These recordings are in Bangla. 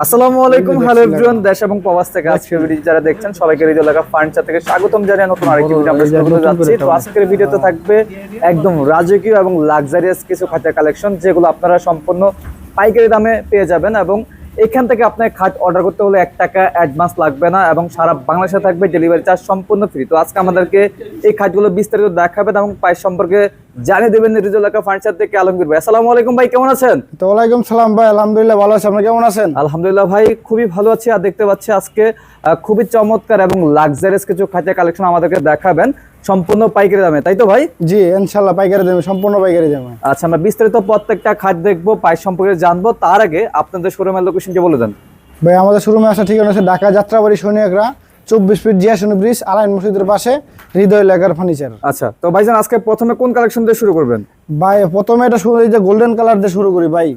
আসসালামু আলাইকুম হ্যালো এভরিওয়ান দেশ এবং প্রবাস থেকে আজকের ভিডিও যারা দেখছেন সবাইকে হৃদয় লাগা ফার্নিচার থেকে স্বাগতম জানিয়ে নতুন আরেকটি ভিডিও আমরা শুরু করতে যাচ্ছি। তো আজকের ভিডিওতে থাকবে একদম রাজকীয় এবং লাক্সারিয়াস কিছু খাটের কালেকশন যেগুলো আপনারা সম্পূর্ণ পাইকারি দামে পেয়ে যাবেন এবং এখান থেকে আপনার খাট অর্ডার করতে হলে এক টাকা অ্যাডভান্স লাগবে না এবং সারা বাংলাদেশে থাকবে ডেলিভারি চার্জ সম্পূর্ণ ফ্রি তো আজকে আমাদেরকে এই খাটগুলো বিস্তারিত দেখাবেন এবং প্রাইস সম্পর্কে জানিয়ে দেবেন হৃদয় ফার্নিচার থেকে আলমগীর ভাই। আসসালামু আলাইকুম ভাই কেমন আছেন? তো ওয়ালাইকুম সালাম ভাই আলহামদুলিল্লাহ ভালো আছি আপনি কেমন আছেন? আলহামদুলিল্লাহ ভাই খুবই ভালো আছি আর দেখতে পাচ্ছি আজকে খুবই চমৎকার এবং লাক্সারিয়াস কিছু খাঁচা কালেকশন আমাদেরকে দেখাবেন সম্পূর্ণ পাইকারি দামে তাই তো ভাই? জি ইনশাল্লাহ পাইকারি দেবে সম্পূর্ণ পাইকারি দেবে আচ্ছা আমরা বিস্তারিত প্রত্যেকটা খাট দেখব প্রাইস সম্পর্কে জানব তার আগে আপনাদের শোরুমের লোকেশনকে বলে দেন। ভাই আমাদের শোরুমে আসা ঠিকানা আছে ঢাকা যাত্রাবাড়ি শনিয়াকরা চব্বিশ ফিট জিয়াশনি ব্রিজ আলাইন মসজিদের পাশে হৃদয় লেগার ফার্নিচার আচ্ছা তো ভাইজান আজকে প্রথমে কোন কালেকশন দিয়ে শুরু করবেন? ভাই প্রথমে এটা শুরু যে গোল্ডেন কালার দিয়ে শুরু করি ভাই।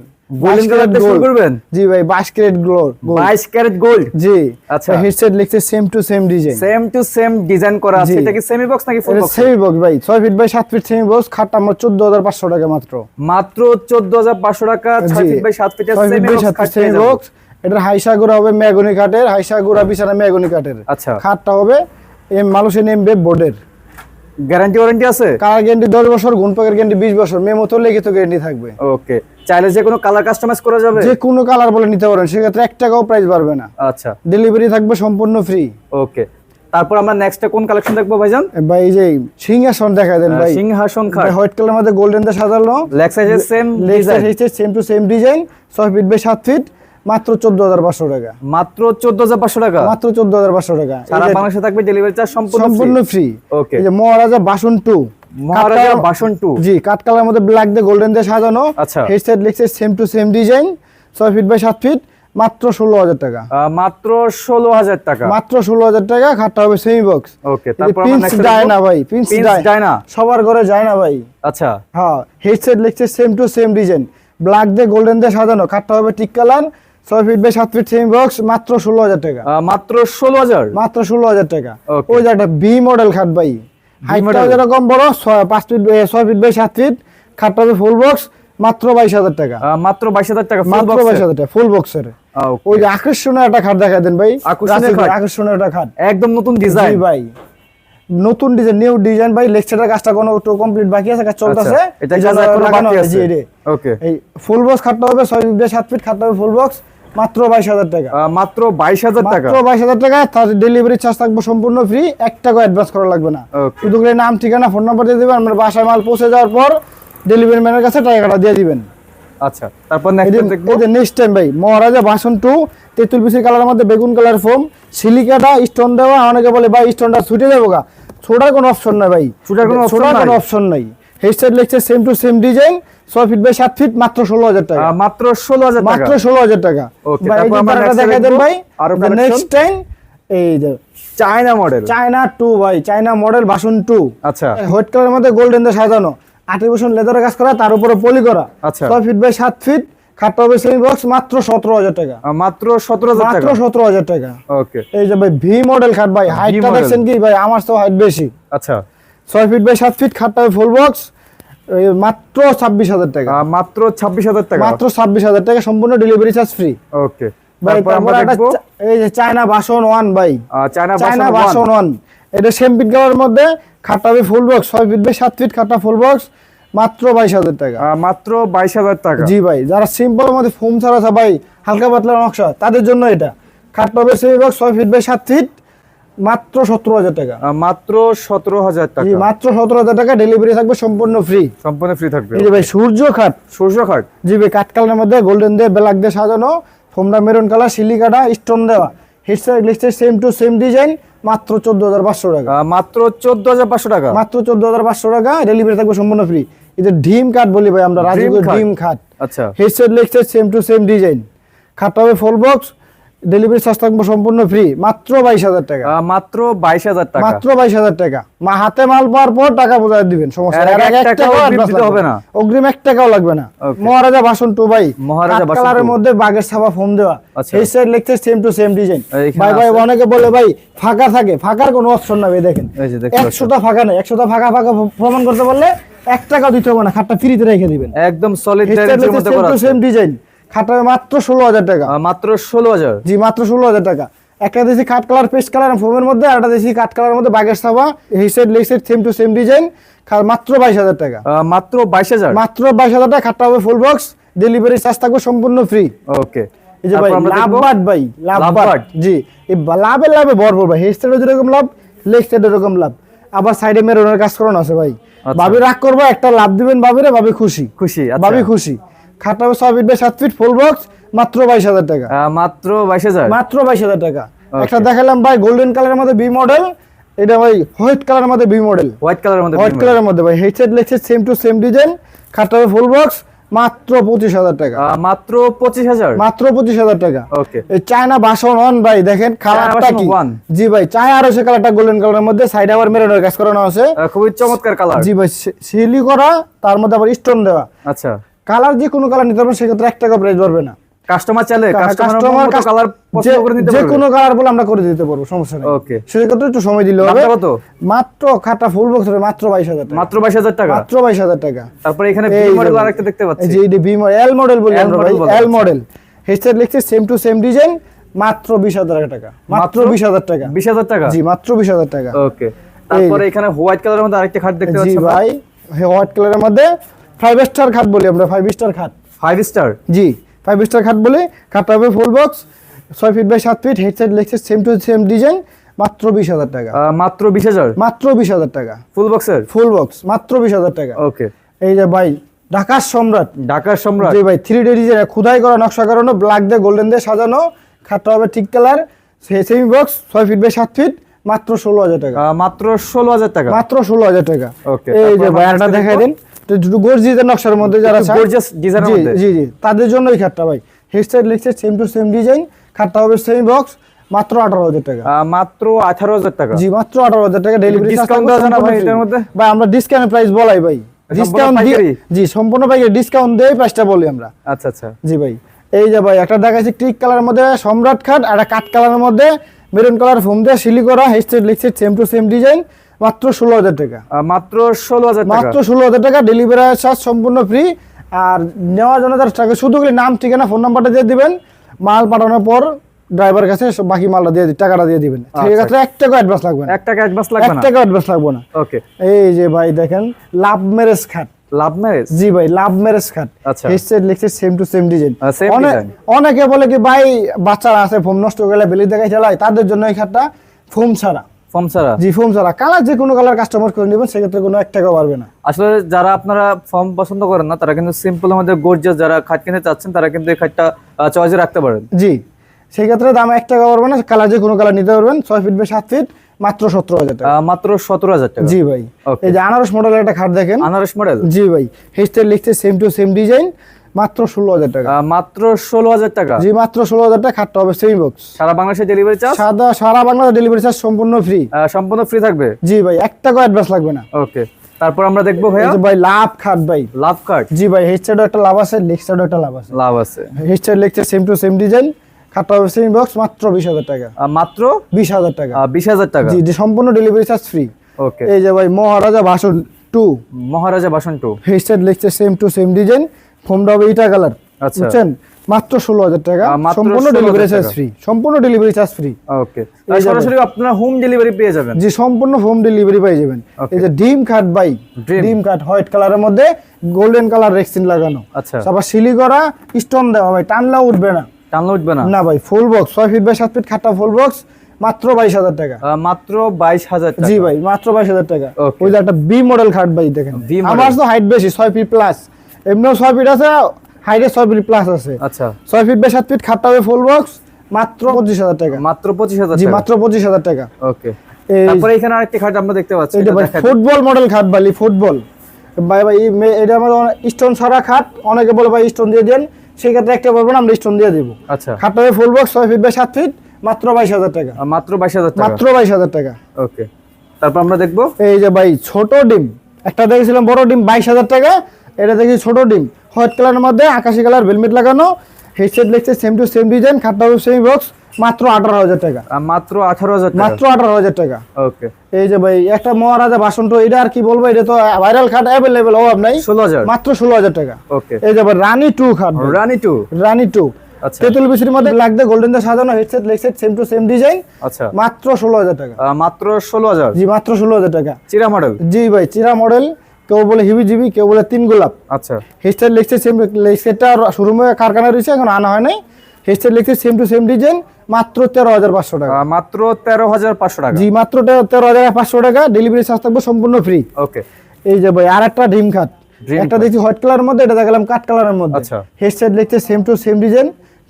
গোল্ডেন কালার দিয়ে শুরু করবেন? জি ভাই বাইশ ক্যারেট গ্লোর বাইশ ক্যারেট গোল্ড জি। আচ্ছা। হেডসেট লিখছে same to same design same to same design করা আছে। এটা কি সেমি বক্স নাকি ফুল বক্স সেমি বক্স ভাই feet by feet semi box আমরা চোদ্দ হাজার পাঁচশো টাকা মাত্র। মাত্র চোদ্দ হাজার পাঁচশো টাকা ছয় ফিট বাই সাত ফিট সেমি বক্স এটার হাইসা গুড়া হবে মেগুনি কাঠের হাইসা গুড়া বিছানা মেগুনি কাঠের। আচ্ছা। খাটটা হবে এম মানুষের নেমবে বোর্ডের। গ্যারান্টি ওয়ারেন্টি আছে? কালার গ্যারান্টি দশ বছর গুণপাকের গ্যারান্টি বিশ বছর মেমো তো লিখিত গ্যারান্টি থাকবে। ওকে। চাইলে যে কোনো কালার কাস্টমাইজ করা যাবে? যে কোনো কালার বলে নিতে পারেন সেক্ষেত্রে এক টাকাও প্রাইস বাড়বে না। আচ্ছা। ডেলিভারি থাকবে সম্পূর্ণ ফ্রি ওকে। তারপর আমরা নেক্সটে কোন কালেকশন দেখব ভাইজান? ভাই এই যে সিংহাসন দেখা দেন ভাই। সিংহাসন খাট। হোয়াইট কালার মধ্যে গোল্ডেন দিয়ে সাজানো লেগ সাইজের same design same to same design ছয় ফিট বাই সাত ফিট মাত্র চোদ্দ হাজার পাঁচশো টাকা। মাত্র চোদ্দ হাজার পাঁচশো টাকা? মাত্র চোদ্দ হাজার পাঁচশো টাকা। সারা বাংলাদেশে থাকবে ডেলিভারি চার্জ সম্পূর্ণ ফ্রি ওকে মহারাজা বাসন টু মহারাজা বাসন টু জি কাঠ কালার মধ্যে ব্ল্যাক দিয়ে গোল্ডেন দিয়ে সাজানো। আচ্ছা। হেডসেট লিখছে সেম টু সেম ডিজাইন ছয় ফিট বাই সাত ফিট মাত্র ষোলো হাজার টাকা। মাত্র ষোলো হাজার টাকা। মাত্র ষোলো হাজার টাকা খাটটা হবে সেমি বক্স ওকে তারপর পিন্স যায় না ভাই পিন্স যায়। না। সবার ঘরে যায় না ভাই। আচ্ছা। হ্যাঁ হেডসেট লিখছে same to same design black দিয়ে গোল্ডেন দিয়ে সাজানো। খাটটা হবে টিক কালার। ছয় ফিট বাই সাত ফিট সেমি বক্স মাত্র ষোলো হাজার টাকা। মাত্র ষোলো হাজার? মাত্র ষোলো হাজার টাকা। ওই যে একটা বি মডেল খাট ভাই। হাইটটা যেরকম বড় পাঁচ ফিট ছয় ফিট বাই সাত ফিট খাটটা হবে ফুল বক্স মাত্র বাইশ হাজার টাকা। মাত্র বাইশ হাজার টাকা মাত্র বাইশ হাজার টাকা ফুল বক্সের ওই যে আকর্ষণীয় একটা খাট দেখা দেন ভাই। আকর্ষণীয় একটা খাট। একদম নতুন ডিজাইন ভাই। নতুন ডিজাইন নিউ ডিজাইন ভাই লেকচারের কাজটা কোনো একটু কমপ্লিট বাকি আছে? কাজ চলতেছে। আচ্ছা, এটা এই বাকি আছে। ওকে ফুল বক্স খাটটা হবে ছয় ফিট সাত ফিট খাটটা হবে ফুল বক্স মাত্র বাইশ হাজার টাকা। মাত্র বাইশ হাজার টাকা। মাত্র বাইশ হাজার টাকা তার ডেলিভারি চার্জ থাকবে সম্পূর্ণ ফ্রি এক টাকা অ্যাডভান্স করা লাগবে না. শুধু করে নাম ঠিকানা ফোন নাম্বার দিয়ে দেবেন আমরা বাসায় মাল পৌঁছে যাওয়ার পর ডেলিভারি ম্যানের কাছে টাকাটা দিয়ে দিবেন। আচ্ছা তারপর নেক্সট টাইম ভাই মহারাজা বাসন টু তেঁতুল কালারের মধ্যে বেগুন কালার ফোম সিলিকাটা স্টোন দেওয়া অনেকে বলে ভাই স্টোনটা ছুটে গা। ছোটার কোনো অপশন নাই ভাই। ছোটার কোনো অপশন নাই। হেডসেট লিখছে সেম টু সেম ডিজাইন ছয় ফিট বাই সাত ফিট মাত্র ষোলো হাজার টাকা। মাত্র ষোলো হাজার টাকা। মাত্র ষোলো হাজার টাকা। দেখাই দেন ভাই? নেক্সট টাইম এই যে চায়না মডেল চায়না টু ভাই চায়না মডেল বাসন টু আচ্ছা। হোয়াইট কালারের মধ্যে গোল্ডেন দিয়ে সাজানো। আর্টিফিশিয়াল লেদারের কাজ করা তার উপরে পলি করা। আচ্ছা। ছয় ফিট বাই সাত ফিট খাটটা হবে সেমি বক্স মাত্র সতেরো হাজার টাকা। মাত্র সতেরো হাজার মাত্র সতেরো হাজার টাকা। ওকে এই যে ভাই ভি মডেল খাট ভাই হাইটটা। দেখছেন কি ভাই আমার তো হাইট বেশি। আচ্ছা। ছয় ফিট বাই সাত ফিট খাটটা ফুল বক্স মাত্র ছাব্বিশ হাজার টাকা। মাত্র ছাব্বিশ হাজার টাকা। মাত্র ছাব্বিশ হাজার টাকা সম্পূর্ণ ডেলিভারি চার্জ ফ্রি ওকে এই যে চায়না বাসন ওয়ান ভাই। চায়না চায়না বাসন বাসন ওয়ান এটা সেম ফিট গাওয়ার মধ্যে ফুল বক্স ছয় ফিট বাই সাত ফিট খাটটা ফুল বক্স মাত্র বাইশ হাজার টাকা। মাত্র বাইশ হাজার টাকা। জি ভাই যারা সিম্পল মধ্যে ফোম ছাড়া ভাই হালকা পাতলা নকশা তাদের জন্য এটা। খাটটা হবে সেমি বক্স ছয় ফিট বাই সাত ফিট মাত্র সতেরো হাজার টাকা। মাত্র সতেরো হাজার টাকা। মাত্র সতেরো হাজার টাকা ডেলিভারি থাকবে সম্পূর্ণ ফ্রি সম্পূর্ণ ফ্রি থাকবে এই যে ভাই সূর্য খাট। সূর্য খাট। জি ভাই কাঠকালের মধ্যে গোল্ডেন দিয়ে ব্ল্যাক দিয়ে সাজানো ফোমটা মেরুন কালার সিলিকাটা স্টোন দেওয়া। হেডসেট লিস্টের সেম টু সেম ডিজাইন মাত্র চোদ্দ হাজার পাঁচশো টাকা। মাত্র চোদ্দ হাজার পাঁচশো টাকা। মাত্র চোদ্দ হাজার পাঁচশো টাকা ডেলিভারি থাকবে সম্পূর্ণ ফ্রি এই যে ডিম কাঠ বলি ভাই আমরা খাট। ডিম খাট আচ্ছা। হেডসেট লিস্টের সেম টু সেম ডিজাইন খাটটা হবে ফুল বক্স ডেলিভারি চার্জ থাকবে সম্পূর্ণ ফ্রি মাত্র বাইশ হাজার টাকা। মাত্র বাইশ হাজার টাকা। মাত্র বাইশ হাজার টাকা। মা হাতে মাল পাওয়ার পর টাকা বোঝায় দিবেন সমস্যা নেই। হবে না। অগ্রিম এক টাকাও লাগবে না। মহারাজা বাসন টু ভাই মহারাজা কালারের মধ্যে বাগের ছাপা ফোম দেওয়া। আচ্ছা। সেই সাইড লিখছে সেম টু সেম ডিজাইন ভাই ভাই অনেকে বলে ভাই ফাঁকা থাকে। ফাঁকার কোনো অপশন না ভাই দেখেন। এই একশোটা ফাঁকা নেই। একশোটা ফাঁকা ফাঁকা প্রমাণ করতে পারলে এক টাকাও দিতে হবে না। খাটটা ফ্রিতে রেখে দিবেন। একদম সলিড সেম ডিজাইন খাটটা মাত্র ষোলো হাজার টাকা। মাত্র ষোলো হাজার। জি মাত্র ষোলো হাজার টাকা। একটা দেশি কাঠ কালার পেস্ট কালার ফোমের মধ্যে আর একটা দেশি কাঠ কালারের মধ্যে বাগের সাবা এই set leg set same to same design মাত্র বাইশ হাজার টাকা। মাত্র বাইশ হাজার। মাত্র বাইশ হাজার টাকা খাটটা হবে ফুল বক্স ডেলিভারি চার্জ থাকবে সম্পূর্ণ ফ্রি ওকে এই যে ভাই লাভবাট ভাই লাভবাট। জি এই বা- লাভে লাভে ভরপুর ভাই হেড সাইডে যেরকম লাভ লেগ সাইডে এরকম লাভ। আবার সাইডে মেরুনের কাজ করানো আছে ভাই। আচ্ছা। ভাবি রাগ করব একটা লাভ দিবেন ভাবিরে ভাবি খুশি। খুশি আচ্ছা। ভাবি খুশি। হবে ছয় ফিট বাই সাত ফিট ফুল বক্স মাত্র বাইশ হাজার টাকা। মাত্র বাইশ হাজার? মাত্র বাইশ হাজার টাকা। একটা দেখালাম ভাই গোল্ডেন কালারের মধ্যে বি মডেল এটা ভাই হোয়াইট কালারের মধ্যে বি মডেল হোয়াইট কালারের মধ্যে হোয়াইট কালারের মধ্যে ভাই headset leg set same to same design খাটটা ফুল বক্স মাত্র পঁচিশ হাজার টাকা। মাত্র পঁচিশ হাজার? মাত্র পঁচিশ হাজার টাকা। ওকে এই চায়না বাসন অন ভাই দেখেন কালারটা কি? জি ভাই চায় আর সে কালারটা গোল্ডেন কালারের মধ্যে সাইড আবার মেরুনের কাজ করানো আছে। খুবই চমৎকার কালার জি ভাই সিলি করা তার মধ্যে আবার স্টোন দেওয়া। আচ্ছা। কালার যে কোনো কালার নিতে পারবেন সেক্ষেত্রে এক টাকা প্রাইস পড়বে না। কাস্টমার চাইলে কাস্টমার কালার পছন্দ করে নিতে যে কোনো কালার বলে আমরা করে দিতে পারব সমস্যা নেই। ওকে সেক্ষেত্রে একটু সময় দিলে হবে। কত? মাত্র খাতা ফুল বক্স মাত্র বাইশ হাজার টাকা। মাত্র বাইশ হাজার টাকা? মাত্র বাইশ হাজার টাকা। তারপরে এখানে বি মডেল আরেকটা দেখতে এই পাচ্ছি যে এই বি মডেল এল মডেল বলি আমরা ভাই এল মডেল হেডসেট লিখছে সেম টু সেম ডিজাইন মাত্র বিশ হাজার টাকা। মাত্র বিশ হাজার টাকা। বিশ হাজার টাকা? জি মাত্র বিশ হাজার টাকা। ওকে তারপরে এখানে হোয়াইট কালারের মধ্যে আরেকটা খাট দেখতে পাচ্ছি ভাই হোয়াইট কালারের মধ্যে ফাইভ স্টার খাট বলি আমরা ফাইভ স্টার খাট। ফাইভ স্টার জি ফাইভ স্টার খাট বলে খাটটা হবে ফুল বক্স ছয় ফিট বাই সাত ফিট হেড হেডসেট লিখছে সেম টু সেম ডিজাইন মাত্র বিশ হাজার টাকা। মাত্র বিশ হাজার? মাত্র বিশ হাজার টাকা। ফুল বক্সের ফুল বক্স মাত্র বিশ হাজার টাকা। ওকে এই যে ভাই ঢাকার সম্রাট। ঢাকার সম্রাট? জি ভাই থ্রি ডি ডিজাইন খুদাই করা নকশা করানো ব্ল্যাক দিয়ে গোল্ডেন দিয়ে সাজানো খাটটা হবে ঠিক কালার সেমি বক্স ছয় ফিট বাই সাত ফিট মাত্র ষোলো হাজার টাকা। মাত্র ষোলো হাজার টাকা? মাত্র ষোলো হাজার টাকা। Okay, এই যে ভাই দেখাই। দেন। একটু নকশার মধ্যে যারা জি, মধ্যে। জি জি তাদের জন্য এই খাটটা ভাই। হেডসেট লিখছে সেম টু সেম ডিজাইন খাটটা হবে সেমি বক্স মাত্র আঠারো হাজার টাকা। মাত্র আঠারো হাজার টাকা। জি মাত্র আঠারো হাজার টাকা ডেলিভারি discount দেওয়া না ভাই এটার মধ্যে? ভাই আমরা ডিসকাউন্ট প্রাইস বলাই ভাই। ডিসকাউন্ট জি সম্পূর্ণ পাইকারি ডিসকাউন্ট দিয়ে প্রাইসটা বলি আমরা। আচ্ছা আচ্ছা। জি ভাই এই যে ভাই একটা দেখাচ্ছি টিক কালারের মধ্যে সম্রাট খাট আর কাঠ কালারের মধ্যে মেরুন কালার ফোম দিয়ে সিলি করা হেডসেট লিখছে সেম টু সেম ডিজাইন মাত্র ষোলো হাজার টাকা মাত্র ষোলো হাজার মাত্র ষোলো হাজার টাকা ডেলিভারি চার্জ সম্পূর্ণ ফ্রি আর নেওয়ার জন্য তার টাকা শুধু নাম ঠিকানা ফোন নাম্বারটা দিয়ে দিবেন। মাল পাঠানোর পর ড্রাইভার কাছে বাকি মালটা দিয়ে টাকাটা দিয়ে দিবেন। ঠিক আছে এক টাকা অ্যাডভান্স লাগবে না। এক টাকা অ্যাডভান্স লাগবে না? টাকা অ্যাডভান্স লাগবে না। ওকে এই যে ভাই দেখেন লাভ ম্যারেজ খাট। লাভ ম্যারেজ জি ভাই লাভ ম্যারেজ খাট। আচ্ছা। হেডসেট লিখছে সেম টু সেম ডিজাইন অনেকে বলে কি ভাই বাচ্চারা আছে ফোম নষ্ট হয়ে গেলে বেলি দেখাই চালায়। তাদের জন্য এই খাটটা ফোম ছাড়া। ফর্ম ছাড়া? জি ফোম ছাড়া। কালার যে কোনো কালার কাস্টমার করে নেবেন সেক্ষেত্রে কোনো এক টাকা পারবে না। আসলে যারা আপনারা ফর্ম পছন্দ করেন না তারা কিন্তু সিম্পল আমাদের গর্জিয়াস যারা খাট কিনতে চাচ্ছেন তারা কিন্তু এই খাটটা চয়েসে রাখতে পারেন। জি। সেই ক্ষেত্রে দাম এক টাকা পারবে না কালার যে কোনো কালার নিতে পারবেন ছয় ফিট বাই সাত ফিট মাত্র সতেরো হাজার টাকা। মাত্র সতেরো হাজার টাকা। জি ভাই. এই যে আনারস মডেলের একটা খাট দেখেন। আনারস মডেল জি ভাই। হেস্টের লিখছে সেম টু সেম ডিজাইন মাত্র ষোলো হাজার টাকা। মাত্র ষোলো হাজার টাকা? জি মাত্র ষোলো হাজার টাকা খাটটা হবে সেমি বক্স সারা বাংলাদেশে ডেলিভারি চার্জ সাদা সারা বাংলাদেশ ডেলিভারি চার্জ সম্পূর্ণ ফ্রি সম্পূর্ণ ফ্রি থাকবে? জি ভাই এক টাকা অ্যাডভান্স লাগবে না। ওকে তারপর আমরা দেখব যে ভাই লাভ খাট ভাই। লাভ কার্ড জি ভাই হেড সাইডও একটা লাভ আছে লেগ সাইডও একটা লাভ আছে। লাভ আছে। হেড সাইড লিখছে সেম টু সেম ডিজাইন খাটটা হবে সেমি বক্স মাত্র বিশ হাজার টাকা। মাত্র? বিশ হাজার টাকা। বিশ হাজার টাকা? জি সম্পূর্ণ ডেলিভারি চার্জ ফ্রি ওকে এই যে ভাই মহারাজা ভাষণ টু মহারাজা বাসন টু হেডসেট লিখছে সেম টু সেম ডিজাইন ফোমটা হবে ইটা কালার। বুঝছেন? মাত্র ষোলো হাজার টাকা সম্পূর্ণ ডেলিভারি চার্জ ফ্রি সম্পূর্ণ ডেলিভারি চার্জ ফ্রি ওকে সরাসরি আপনারা হোম ডেলিভারি পেয়ে যাবেন। জি সম্পূর্ণ হোম ডেলিভারি পেয়ে যাবেন। এই যে ডিম কাট বাই ডিম কাট হোয়াইট কালারের মধ্যে গোল্ডেন কালার রেক্সিন লাগানো। আচ্ছা। তারপর সিলি করা স্টোন দেওয়া ভাই টানলেও উঠবে না। টানলে উঠবে না? না ভাই ফুল বক্স ছয় ফিট বাই সাত ফিট খাটটা ফুল বক্স মাত্র বাইশ হাজার টাকা। মাত্র বাইশ হাজার জি ভাই মাত্র বাইশ হাজার টাকা. ওই যে একটা বি মডেল খাট ভাই দেখেন। আমার তো হাইট বেশি ছয় ফিট প্লাস এমনিও ছয় ফিট আছে হাইটে ছয় ফিট প্লাস আছে। আচ্ছা। ছয় ফিট বাই সাত ফিট খাটটা হবে ফুল বক্স মাত্র পঁচিশ হাজার টাকা। মাত্র পঁচিশ হাজার জি মাত্র পঁচিশ হাজার টাকা। ওকে। তারপরে এখানে আরেকটি খাট আমরা দেখতে পাচ্ছি এটা। ফুটবল মডেল খাট বালি ফুটবল ভাই ভাই এটা আমাদের স্টোন ছাড়া খাট অনেকে বলে ভাই স্টোন দিয়ে দেন সেই ক্ষেত্রে একটা বলব না আমরা স্টোন দিয়ে দিব। আচ্ছা। খাটটা হবে ফুল বক্স ছয় ফিট বাই সাত ফিট মাত্র বাইশ হাজার টাকা। মাত্র বাইশ হাজার মাত্র বাইশ হাজার টাকা। ওকে। তারপর আমরা দেখব? এই যে ভাই ছোট ডিম। একটা দেখেছিলাম বড় ডিম বাইশ হাজার টাকা এটা দেখি ছোট ডিম হোয়াইট কালারের মধ্যে আকাশি কালার ভেলমেট লাগানো। হেডসেট লিখছে সেম টু সেম ডিজাইন খাটটা সেম বক্স মাত্র আঠারো হাজার টাকা। মাত্র আঠারো হাজার মাত্র আঠারো হাজার টাকা। ওকে এই যে ভাই একটা মহারাজা বাসন তো এটা আর কি বলব এটা তো ভাইরাল খাট অ্যাভেলেবেল অভাব নাই। ষোলো হাজার? মাত্র ষোলো হাজার টাকা। ওকে এই যে ভাই রানী টু খাট। রানি টু? রানী টু। আচ্ছা। তেতুল বিচির মধ্যে লাগবে গোল্ডেন দিয়ে সাজানো headset leg set same to same design আচ্ছা। মাত্র ষোলো হাজার টাকা। মাত্র ষোলো হাজার? জি মাত্র ষোলো হাজার টাকা। চিরা মডেল জি ভাই চিরা মডেল কেউ বলে হিবি জিবি কেউ বলে তিন গোলাপ। আচ্ছা। হেডসেট লেগসেট সেম লেগসেটটা শোরুমে কারখানা রয়েছে এখন আনা হয় নাই। Headset leg set same to same design মাত্র তেরো হাজার পাঁচশো টাকা। মাত্র তেরো হাজার পাঁচশো টাকা। জি মাত্র তেরো হাজার পাঁচশো টাকা ডেলিভারি চার্জ থাকবে সম্পূর্ণ ফ্রি ওকে এই যে ভাই আর একটা ড্রিম খাট একটা। দেখছি হোয়াইট কালারের মধ্যে এটা দেখালাম কাঠ কালারের মধ্যে। আচ্ছা। হেডসেট লিখছে সেম টু সেম ডিজাইন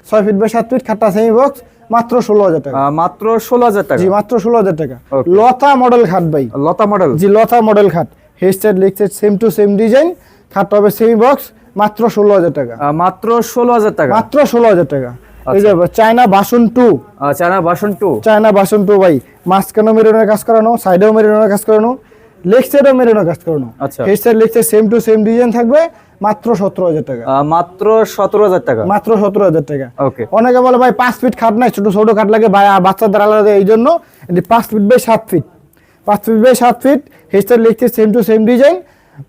ছয় ফিট বাই সাত ফিট খাটটা সেমি বক্স মাত্র ষোলো হাজার টাকা। মাত্র ষোলো হাজার টাকা। জি মাত্র ষোলো হাজার টাকা। লতা মডেল খাট ভাই। লতা মডেল জি লতা মডেল খাট। হেডসেট লিখছে সেম টু সেম ডিজাইন খাটটা হবে সেমি বক্স মাত্র ষোলো হাজার টাকা। মাত্র ষোলো হাজার টাকা? মাত্র ষোলো হাজার টাকা। এই। যে চায়না বাসন টু চায়না বাসন টু চায়না বাসন টু ভাই মাঝখানেও মেরুনের কাজ করানো সাইডেও মেরুনের কাজ করানো লেগ সাইডেও মেরুনের কাজ করানো। আচ্ছা। সাইড লিখছে সেম টু সেম ডিজাইন থাকবে মাত্র সতেরো হাজার টাকা। মাত্র সতেরো হাজার টাকা? মাত্র সতেরো হাজার টাকা। ওকে অনেকে বলে ভাই পাঁচ ফিট খাট নাই ছোট ছোট খাট লাগে ভাই বাচ্চাদের আলাদা এই জন্য। পাঁচ ফিট বাই সাত ফিট পাঁচ ফিট বাই সাত ফিট হেড সাইড লিখছে সেম টু সেম ডিজাইন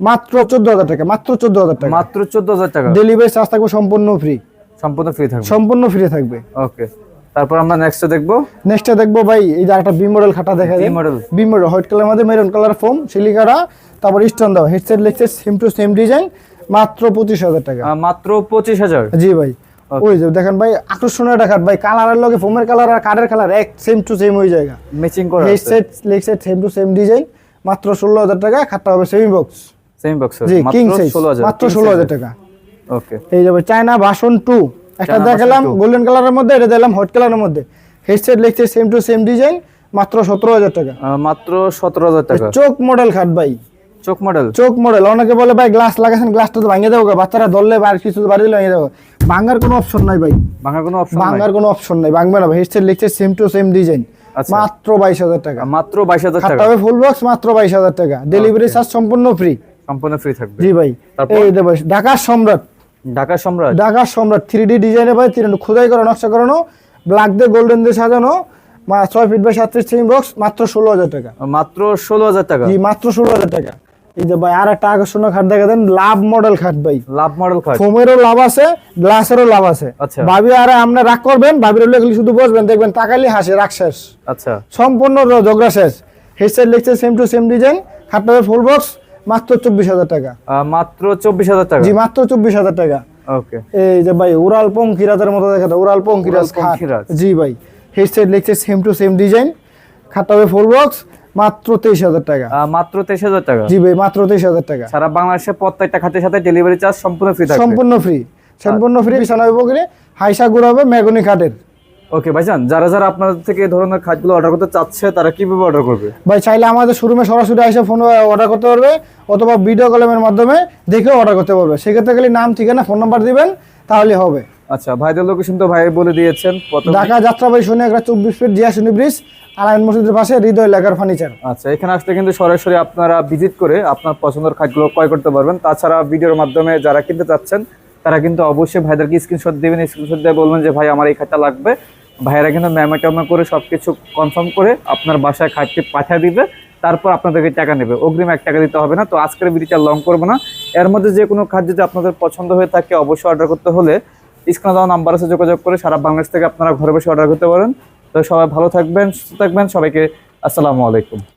মাত্র চোদ্দ হাজার টাকা মাত্র চোদ্দ হাজার টাকা। মাত্র চোদ্দ হাজার টাকা। ডেলিভারি চার্জ থাকবে সম্পূর্ণ ফ্রি সম্পূর্ণ ফ্রি থাকবে। সম্পূর্ণ ফ্রি থাকবে। ওকে তারপর আমরা নেক্সট দেখব। নেক্সটে দেখব ভাই এই যে একটা বি মডেল খাটা দেখা যায়। বি মডেল হোয়াইট কালার মধ্যে মেরুন কালার ফোম সিলিকারা তারপর স্টোন দাও হেডসেট লিখছে সেম টু সেম ডিজাইন মাত্র পঁচিশ হাজার টাকা। মাত্র পঁচিশ হাজার। জি ভাই। ওই যে দেখেন ভাই আকর্ষণীয় একটা খাট। ভাই কালারের লগে ফোমের কালার আর কাঠের কালার এক সেম টু সেম ওই জায়গা। ম্যাচিং করা আছে। হেডসেট লিখছে সেম টু সেম ডিজাইন মাত্র ষোলো হাজার টাকা খাটটা হবে সেমি বক্স সেম বক্স জি কিং সাইজ মাত্র ষোলো হাজার টাকা। ওকে এই যাবে চায়না বাসন টু একটা দেখালাম গোল্ডেন কালারের মধ্যে এটা দিলাম হোয়াইট কালারের মধ্যে। হেডসেট লিখছে সেম টু সেম ডিজাইন মাত্র সতেরো হাজার টাকা। মাত্র সতেরো হাজার টাকা। চোখ মডেল খাট ভাই। চোখ মডেল? চোখ মডেল। অনেকে বলে ভাই গ্লাস লাগাছেন গ্লাসটা তো ভাঙিয়ে দেবো বাচ্চারা ধরলে বা কিছু বাড়ি দিলে ভেঙে দেবো। ভাঙার কোনো অপশন নাই ভাই। ভাঙার কোনো অপশন নাই? ভাঙার কোনো অপশন নাই। ভাঙবে না ভাই। হেডসেট লিখছে সেম টু সেম ডিজাইন। মাত্র বাইশ হাজার টাকা। মাত্র বাইশ হাজার টাকা? হবে ফুল বক্স মাত্র বাইশ হাজার টাকা। ডেলিভারি চার্জ সম্পূর্ণ ফ্রি সম্পূর্ণ ফ্রি থাকবে। জি ভাই? এই দেবো ঢাকার সম্রাট। ঢাকা সম্রাট? ঢাকার সম্রাট। থ্রি ডি ডিজাইনে ভাই তিন খোদাই করা নকশা করানো। ব্ল্যাক দিয়ে গোল্ডেন দিয়ে সাজানো। ছয় ফিট বাই সাতত্রিশ বক্স মাত্র ষোলো হাজার টাকা। মাত্র ষোলো হাজার টাকা? জি মাত্র ষোলো হাজার টাকা। এই যে ভাই আর একটা আকর্ষণীয় খাট দেখা দেন লাভ মডেল খাট ভাই। লাভ মডেল খাট। ফোমেরও লাভ আছে গ্লাসেরও লাভ আছে। আচ্ছা। ভাবি আর আপনি রাগ করবেন? ভাবির লেগে শুধু বসবেন দেখবেন তাকালি হাসে রাগ শেষ। আচ্ছা। সম্পূর্ণ ঝগড়া শেষ। হেডসেট লিখছে সেম টু সেম ডিজাইন খাটটা ফুল বক্স মাত্র চব্বিশ হাজার টাকা। মাত্র চব্বিশ হাজার টাকা? জি মাত্র চব্বিশ হাজার টাকা। ওকে এই যে ভাই উড়াল পঙ্কিরাজের মতো দেখা যায় উড়াল পঙ্কিরাজ জি ভাই হেডসেট লিখছে সেম টু সেম ডিজাইন খাটটা ফুল বক্স মাত্র তেইশ হাজার টাকা। মাত্র তেইশ হাজার টাকা? জি ভাই মাত্র তেইশ হাজার টাকা। সারা বাংলাদেশে প্রত্যেকটা খাতের সাথে ডেলিভারি চার্জ সম্পূর্ণ ফ্রি সম্পূর্ণ ফ্রি সম্পূর্ণ ফ্রি বিছানা উপরে হাইসা গুড় হবে মেগুনি খাটের। ওকে ভাইজান যারা যারা আপনাদের থেকে এই ধরনের খাটগুলো অর্ডার করতে চাচ্ছে তারা কীভাবে অর্ডার করবে? ভাই চাইলে আমাদের শোরুমে সরাসরি এসে ফোন অর্ডার করতে পারবে অথবা ভিডিও কলেমের মাধ্যমে দেখেও অর্ডার করতে পারবে। সেক্ষেত্রে খালি নাম ঠিকানা ফোন নাম্বার দিবেন তাহলে হবে। আচ্ছা ভাইদের লোকেশন তো ভাই বলে দিয়েছেন ঢাকা যাত্রাবাড়ি শনি একটা চব্বিশ ফিট জিয়াশুনি ব্রিজ আলাইন মসজিদের পাশে হৃদয় লেখার ফার্নিচার আচ্ছা এখানে আসতে কিন্তু সরাসরি আপনারা ভিজিট করে আপনার পছন্দের খাটগুলো ক্রয় করতে পারবেন। তাছাড়া ভিডিওর মাধ্যমে যারা কিনতে চাচ্ছেন তারা কিন্তু অবশ্যই ভাইদেরকে স্ক্রিনশট দিবেন স্ক্রিনশট দিয়ে বলবেন যে ভাই আমার এই খাটটা লাগবে। ভাইয়েরা কিন্তু ম্যামে ট্যামে করে সব কিছু কনফার্ম করে আপনার বাসায় খাটটি পাঠিয়ে দিবে। তারপর আপনাদেরকে টাকা নেবে। অগ্রিম এক টাকা দিতে হবে না। তো আজকের ভিডিওটা লং করব না। এর মধ্যে যে কোনো খাট যদি আপনাদের পছন্দ হয়ে থাকে অবশ্যই অর্ডার করতে হলে স্ক্রিনে দেওয়া নাম্বার আছে, যোগাযোগ করে সারা বাংলাদেশ থেকে আপনারা ঘরে বসে অর্ডার করতে পারেন। তো সবাই ভালো থাকবেন, সুস্থ থাকবেন। সবাইকে আসসালামু আলাইকুম।